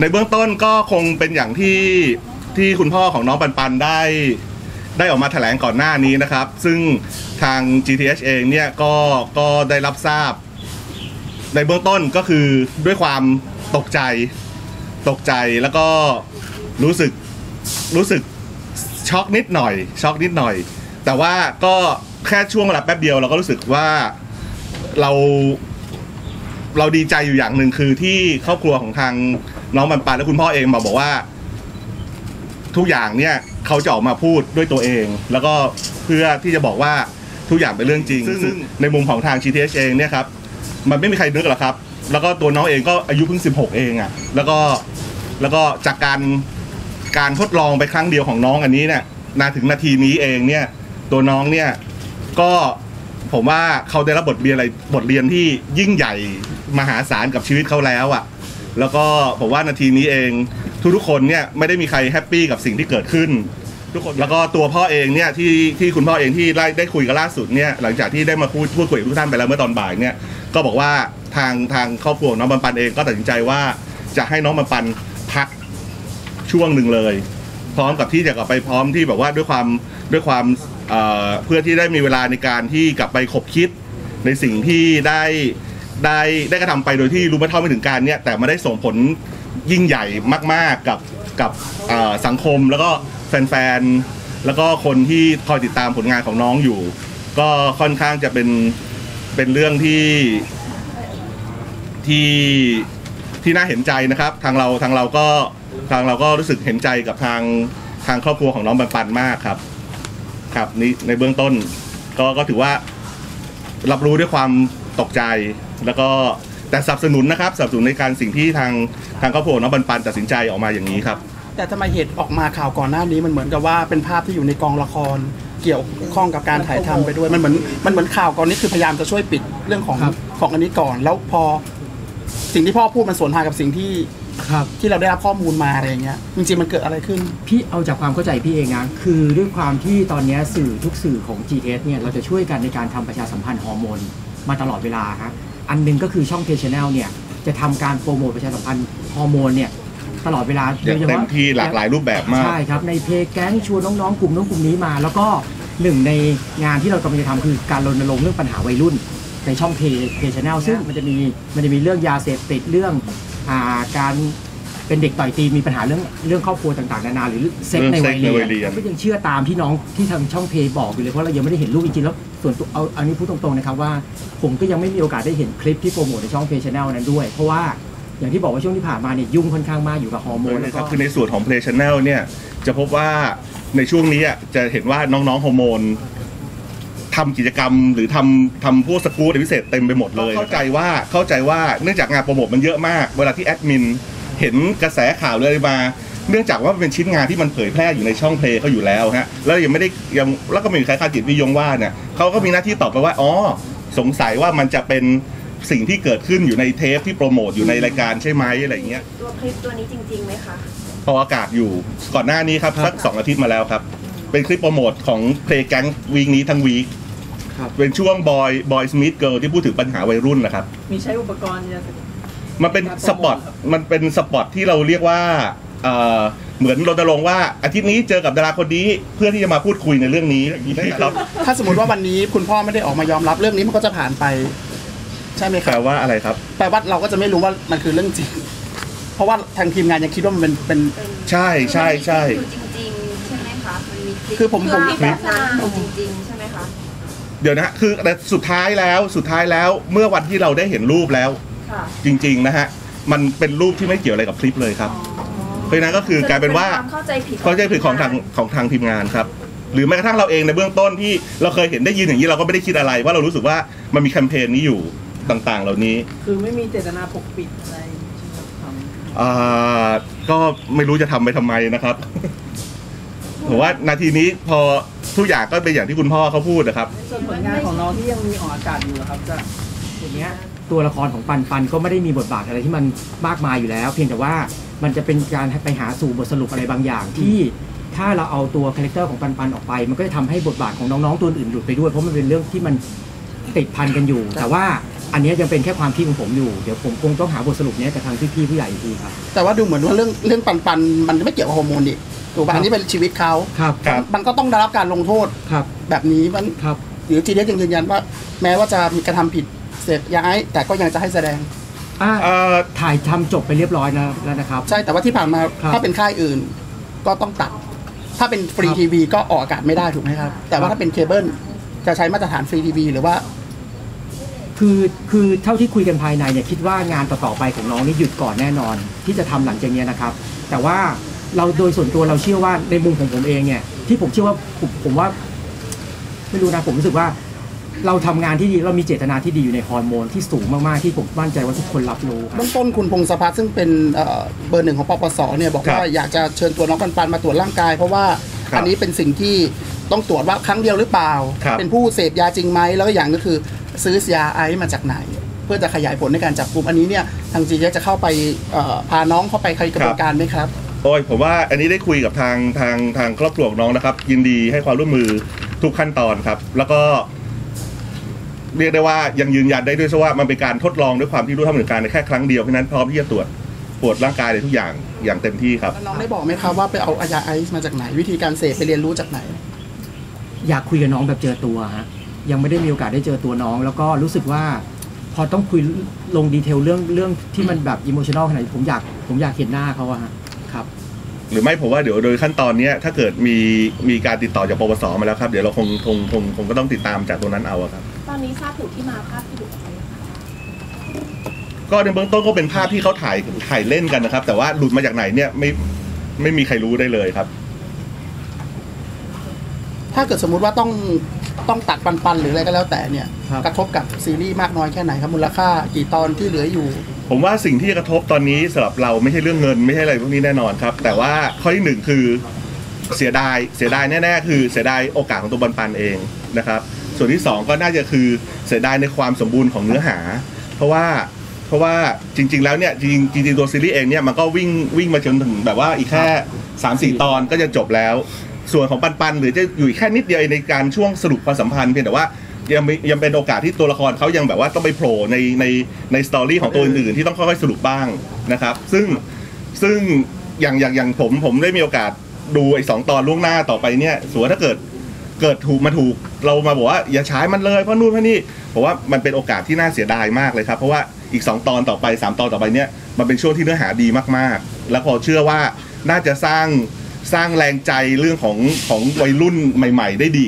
ในเบื้องต้นก็คงเป็นอย่างที่ที่คุณพ่อของน้องปันปันได้ ได้ออกมาแถลงก่อนหน้านี้นะครับ ซึ่งทาง GTH เองเนี่ยก็ก็ได้รับทราบ ในเบื้องต้นก็คือด้วยความตกใจ ตกใจแล้วก็รู้สึกรู้สึกช็อกนิดหน่อย ช็อกนิดหน่อย แต่ว่าก็แค่ช่วงเวลาแป๊บเดียวเราก็รู้สึกว่าเราเราดีใจอยู่อย่างหนึ่งคือที่ครอบครัวของทาง น้องปันปันและคุณพ่อเองมาบอกว่า ทุกอย่างเนี่ยเขาจะออกมาพูดด้วยตัวเอง แล้วก็เพื่อที่จะบอกว่าทุกอย่างเป็นเรื่องจริง ซึ่งในมุมของทาง GTH เองเนี่ยครับมันไม่มีใครนึกหรอกครับ แล้วก็ตัวน้องเองก็อายุเพิ่ง 16 เองอะ่ะแล้วก็แล้วก็จากการการทดลองไปครั้งเดียวของน้องอันนี้เนี่ยนาถึงนาทีนี้เองเนี่ย ตัวน้องเนี่ยก็ผมว่าเขาได้รับบทเรียนอะไรบทเรียนที่ยิ่งใหญ่มหาศาลกับชีวิตเขาแล้วอะ่ะ แล้วก็ผมว่านาทีนี้เองทุกๆคนเนี่ยไม่ได้มีใครแฮปปี้กับสิ่งที่เกิดขึ้น ทุกคนแล้วก็ตัวพ่อเองเนี่ยที่ที่คุณพ่อเองที่ได้ได้คุยกันล่าสุดเนี่ยหลังจากที่ได้มาพูดพูดคุยกับทุกท่านไปแล้วเมื่อตอนบ่ายเนี่ยก็บอกว่าทางทางครอบครัวน้องปันปันเองก็ตัดสินใจว่าจะให้น้องปันปันพักช่วงหนึ่งเลย พร้อมกับที่จะกลับไปพร้อมที่แบบว่าด้วยความด้วยความเเพื่อที่ได้มีเวลาในการที่กลับไปขบคิดในสิ่งที่ได้ ได้ได้กระทำไปโดยที่รู้ไม่เท่าไม่ถึงการเนี่ยแต่มาได้ส่งผลยิ่งใหญ่มาก ๆกับกับสังคมแล้วก็แฟนๆแล้วก็คนที่คอยติดตามผลงานของน้องอยู่ ก็ค่อนข้างจะเป็นเป็นเรื่องที่ที่ที่น่าเห็นใจนะครับ ทางเราทางเราก็ทางเราก็รู้สึกเห็นใจกับทางทางครอบครัวของน้องปันปันมากครับ ครับนี่ในเบื้องต้นก็ก็ถือว่ารับรู้ด้วยความตกใจ แล้วก็แต่สนับสนุนนะครับสนับสนุนในการสิ่งที่ทางทางครอบครัวของน้องปันปันตัดสินใจออกมาอย่างนี้ครับ แต่ทำไมเหตุออกมาข่าวก่อนหน้านี้มันเหมือนกับว่าเป็นภาพที่อยู่ในกองละครเกี่ยวข้องกับการถ่ายทำไปด้วยมันเหมือนมันเหมือนข่าวก่อนนี้คือพยายามจะช่วยปิดเรื่องของครับของอันนี้ก่อน แล้วพอสิ่งที่พ่อพูดมันสวนทางกับสิ่งที่ครับที่เราได้รับข้อมูลมาอะไรอย่างเงี้ยจริงๆมันเกิดอะไรขึ้น พี่เอาจากความเข้าใจพี่เองนะคือด้วยความที่ตอนเนี้ยสื่อทุกสื่อของ GS เนี่ยเราจะช่วยกันในการทำประชาสัมพันธ์ฮอร์โมนมาตลอดเวลาฮะ อันหนึงก็คือช่อง K Channel เนี่ยจะทำการโปรโมทประชาสัมพันธ์ฮอร์โมนเนี่ยตลอดเวลาอย่างเต็มที่หลากหลายรูปแบบมาก ใช่ครับ ในเพจแก๊งชวนน้องๆ กลุ่มน้องกลุ่มนี้มา แล้วก็หนึ่งในงานที่เรากำลังจะทำคือการรณรงค์เรื่องปัญหาวัยรุ่น ในช่องเพจเพจชแนลซึ่งมันจะมีมันจะมีเรื่องยาเสพติดเรื่องอ่าการ เป็นเด็กต่อยตีมีปัญหาเรื่องเรื่องครอบครัวต่างๆนานาหรือเซ็กในวัยเรื่องเซ็กในวัยเรีเรียยนนก็ยังเชื่อตามที่น้องที่ทางช่องเพจบอกอยู่เลยเพราะเรายังไม่ได้เห็นรูปจริงๆแล้วส่วนตัวเอาอันนี้พูดตรงๆนะครับว่า ผมก็ยังไม่มีโอกาสได้เห็นคลิปที่โปรโมทในช่องเพจชแนลนั้นด้วย เพราะว่าอย่างที่บอกว่าช่วงที่ผ่านมาเนี่ยยุ่งค่อนข้างมากอยู่กับฮอร์โมนนะแล้วคก็รับคือในส่วนของ Play Channel เนี่ยจะพบว่าในช่วงนี้อะจะเห็นว่าน้องๆฮอร์โมนทำกิจกรรมหรือทำทำพวกสกู๊ตพิเศษเต็มไปหมดเลย เข้าใจว่าเข้าใจว่าเนื่องจากงานโปรโมทมันเยอะมาก เวลาที่แอดมิน เห็นกระแสข่าวเลยมา เนื่องจากว่ามันเป็นชิ้นงานที่มันเผยแพร่อยู่ในช่องเพลงเขาอยู่แล้วฮะแล้วยังไม่ได้ยังแล้วก็ไมมีใครคาดจิตวิยงว่าเนี่ยเขาก็มีหน้าที่ตอบไปว่าอ๋อสงสัยว่ามันจะเป็นสิ่งที่เกิดขึ้นอยู่ในเทปที่โปรโมทอยู่ในรายการใช่ไหมอะไรอย่างเงี้ยตัวคลิปตัวนี้จริงๆไหมคะพออากาศอยู่ก่อนหน้านี้ครับครับสักสองอาทิตย์มาแล้วครับ เป็นคลิปโปรโมทของเพลงแก๊งวีคนี้ทั้งวีคครับเป็นช่วงบอยบอยสมิธเกิร์ลที่พูดถึงปัญหาวัยรุ่นนะครับ มีใช้อุปกรณ์ยาเสพติด มันเป็นสปอตมันเป็นสปอตที่เราเรียกว่าเอ่อเหมือนรณรงค์ว่าอาทิตย์นี้เจอกับดาราคนนี้เพื่อที่จะมาพูดคุยในเรื่องนี้ครับถ้าสมมติว่าวันนี้คุณพ่อไม่ได้ออกมายอมรับเรื่องนี้มันก็จะผ่านไป ใช่ไหมคแปลรับว่าอะไรครับ แปลว่าเราก็จะไม่รู้ว่ามันคือเรื่องจริง เพราะว่าทางทีมงานยังคิดว่ามันเป็นเป็นเป็นใช่ใช่ใช่อยู่จริงๆใช่ไหมคะมันมีลิปคือผมผมภาพแบบนั้นอยู่จริงๆใช่ไหมคะ เดี๋ยวนะคือแต่สุดท้ายแล้วสุดท้ายแล้วเมื่อวันที่เราได้เห็นรูปแล้วค่ะ จริงๆนะฮะมันเป็นรูปที่ไม่เกี่ยวอะไรกับคลิปเลยครับ เพราะฉะนั้นก็คือกลายเป็นว่าความเข้าใจผิดเข้าใจผิดของทางของทางทีมงานครับ หรือแม้กระทั่งเราเองในเบื้องต้นที่เราเคยเห็นได้ยินอย่างนี้เราก็ไม่ได้คิดอะไรว่าเรารู้สึกว่ามันมีแคมเปญนี้อยู่ต่างๆ เหล่านี้ คือไม่มีเจตนาปกปิดอะไรใช่ไหมครับอ่าก็ไม่รู้จะทำไปทำไมนะครับผมว่านาทีนี้พอทุกอย่างก็เป็นอย่างที่คุณพ่อเขาพูดนะครับส่วนผลงานของน้องที่ยังมีออกอากาศอยู่อะครับจะอย่างเงี้ย ตัวละครของปันปันก็ไม่ได้มีบทบาทอะไรที่มันมากมายอยู่แล้ว เพียงแต่ว่ามันจะเป็นการไปหาสู่บทสรุปอะไรบางอย่างที่ถ้าเราเอาตัวคาแรคเตอร์ของปันปันออกไป มันก็จะทำให้บทบาทของน้องๆตัวอื่นหลุดไปด้วยเพราะมันเป็นเรื่องที่มันติดพันกันอยู่ แต่ว่าอันเนี้ยยังเป็นแค่ความคิดของผมอยู่เดี๋ยวผมคงต้องหาบทสรุปเนี้ยกับทางพี่ๆผู้ใหญ่อีกทีครับ แต่ว่าดูเหมือนว่าเรื่องเรื่องปันปันๆมันไม่เกี่ยวกับฮอร์โมนดิถูกครัป่ะบอันนี้เป็นชีวิตเขาครับครับ มันก็ต้องได้รับการลงโทษครับแบบนี้มันครับ หรือจีเดยังยืนยันว่า แม้ว่าจะมีกระทำผิด เสพยาไอซ์แต่ก็ยังจะให้แสดง อ่าเอ่อ ถ่ายทำจบไปเรียบร้อยนะแล้วนะครับ ใช่แต่ว่าที่ผ่านมาครับถ้าเป็นค่ายอื่นก็ต้องตัด ถ้าเป็นฟรีครับทีวีก็ออกอากาศไม่ได้ถูกไหมครับ แต่ว่าถ้าเป็นเคเบิลจะใช้มาตรฐานฟรีทีวีหรือว่า คือคือเท่าที่คุยกันภายในเนี่ยคิดว่างานต่อๆไปของน้องนี่หยุดก่อนแน่นอน ที่จะทำหลังจากเนี้ยนะครับ แต่ว่าเราโดยส่วนตัวเราเชื่อว่าในมุมของผมเองเนี่ยที่ผมเชื่อว่าผมผมว่า ไม่รู้นะผมรู้สึกว่า เราทำงานที่ดีเรามีเจตนาที่ดีอยู่ในฮอร์โมนที่สูงมากๆที่ผมมั่นใจว่าทุกคนรับรู้ครับ เบื้องต้นคุณพงศพัฒน์ซึ่งเป็นเอ่อเบอร์หนึ่งของปปสเนี่ยบอกครับว่าอยากจะเชิญตัวน้องปันปันมาตรวจร่างกาย เพราะว่าครับอันนี้เป็นสิ่งที่ต้องตรวจว่าครั้งเดียวหรือเปล่า ครับเป็นผู้เสพยาจริงไหมแล้วก็อย่างก็คือซื้อยาไอซ์มาจากไหน เพื่อจะขยายผลในการจับกลุ่มอันนี้เนี่ยทางจีจะเข้าไปเอ่อพาน้องเข้าไปใครกระบวนการไหมครับ โอ้ยผมว่าอันนี้ได้คุยกับทางทางทางครอบครัวของน้องนะครับ ยินดีให้ความร่วมมือทุกขั้นตอนครับ แล้วก็ เรียกได้ว่ายังยืนยันได้ด้วยซะว่ามันเป็นการทดลองด้วยความที่รู้เท่าไม่ถึงการในแค่ครั้งเดียวเพราะฉะนั้นพร้อมที่จะตรวจตรวจร่างกายในทุกอย่างอย่างเต็มที่ครับแล้วน้องได้บอกไหมครับว่าไปเอายาไอซ์มาจากไหน วิธีการเสพไปเรียนรู้จากไหน อยากคุยกับน้องแบบเจอตัวฮะยังไม่ได้มีโอกาสได้เจอตัวน้อง แล้วก็รู้สึกว่า พอต้องคุยลงดีเทลเรื่องเรื่องที่มันแบบอิโมชันอลขนาดนี้ผมอยากผมอยากเห็นหน้าเขาอะฮะครับ หรือไม่ผมว่าเดี๋ยวโดยขั้นตอนเนี้ยถ้าเกิดมีมีการติดต่อจากปปสมาแล้วครับ เดี๋ยวเราคงคงคงคงก็ต้องติดตามจากตรงนั้นเอาอะครับ ตอนนี้ทราบถึงที่มาภาพที่หลุดออกไปยังคะก็ในเบื้องต้นก็เป็นภาพที่เขาถ่ายถ่ายเล่นกันนะครับ แต่ว่าหลุดมาจากไหนเนี่ยไม่ไม่มีใครรู้ได้เลยครับ ถ้าเกิดสมมุติว่าต้องต้องตัดปันปันๆหรืออะไรก็แล้วแต่เนี่ย ครับ กระทบกับซีรีส์มากน้อยแค่ไหนครับ มูลค่ากี่ตอนที่เหลืออยู่ ผมว่าสิ่งที่จะกระทบตอนนี้สำหรับเราไม่ใช่เรื่องเงินไม่ใช่อะไรพวกนี้แน่นอนครับ แต่ว่าข้อที่หนึ่งคือเสียดายเสียดายแน่ๆคือเสียดายโอกาสของตัวบันปันเองนะครับ ส่วนที่สองก็น่าจะคือเสียดายในความสมบูรณ์ของเนื้อหา เพราะว่าเพราะว่าจริง ๆ แล้วเนี่ยจริงๆจริงๆตัวซีรีส์เองเนี่ยมันก็วิ่งวิ่งมาจนถึงแบบว่าอีกแค่สามสี่ตอนก็จะจบแล้ว ส่วนของปันปันหรือจะอยู่อีกแค่นิดเดียวในการช่วงสรุปความสัมพันธ์เพียงแต่ว่ายังมียังเป็นโอกาสที่ตัวละครเขายังแบบว่าต้องไปโผล่ในในในสตอรี่ของตัวอื่นๆที่ต้องค่อยๆสรุปบ้างนะครับ ซึ่งซึ่งอย่างอย่างอย่างผมผมได้มีโอกาสดูไอ้สองตอนล่วงหน้าต่อไปเนี่ยสมมติว่าถ้าเกิด เกิดถูกมาถูกเรามาบอกว่าอย่าใช้มันเลยเพราะนู่นเพราะนี่ผมว่ามันเป็นโอกาสที่น่าเสียดายมากเลยครับ เพราะว่าอีก 2 ตอนต่อไป 3 ตอนต่อไปเนี่ยมันเป็นช่วงที่เนื้อหาดีมากๆ แล้วพอเชื่อว่าน่าจะสร้างสร้างแรงใจเรื่องของของวัยรุ่นใหม่ ๆ ได้ดี